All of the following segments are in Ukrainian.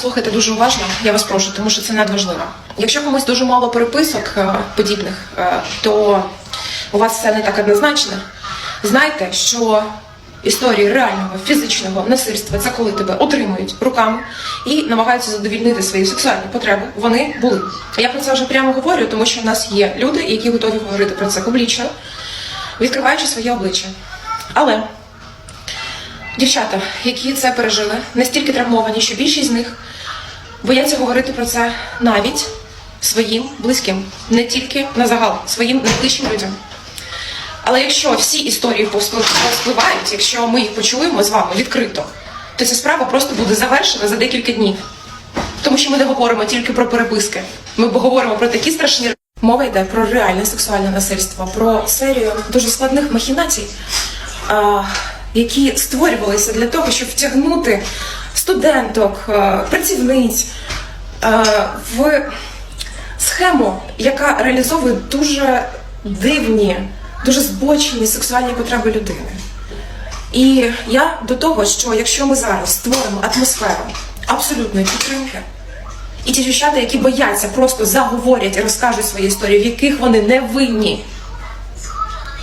Слухайте дуже уважно, я вас прошу, тому що це надважливо. Якщо комусь дуже мало переписок е, подібних, е, то у вас все не так однозначно. Знайте, що історії реального фізичного насильства це коли тебе отримують руками і намагаються задовільнити свої сексуальні потреби. Вони були. Я про це вже прямо говорю, тому що в нас є люди, які готові говорити про це публічно, відкриваючи своє обличчя. Але Дівчата, які це пережили, настільки травмовані, що більшість з них бояться говорити про це навіть своїм близьким, не тільки на загал, своїм найближчим людям. Але якщо всі історії повспливають, якщо ми їх почуємо з вами відкрито, то ця справа просто буде завершена за декілька днів. Тому що ми не говоримо тільки про переписки. Ми говоримо про такі страшні мова йде про реальне сексуальне насильство, про серію дуже складних махінацій, які створювалися для того, щоб втягнути студенток, працівниць в схему, яка реалізовує дуже дивні, дуже збочені сексуальні потреби людини. І я до того, що якщо ми зараз створимо атмосферу абсолютної підтримки, і ті дівчата, які бояться, просто заговорять і розкажуть свої історії, в яких вони не винні,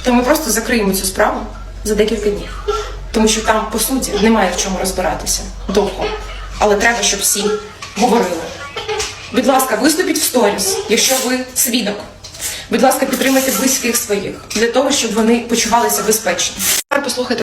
то ми просто закриємо цю справу за декілька днів. Тому що там, по суті, немає в чому розбиратися довго. Але треба, щоб всі говорили. Будь ласка, виступіть в сторіс, якщо ви свідок. Будь ласка, підтримайте близьких своїх для того, щоб вони почувалися безпечно. Послухайте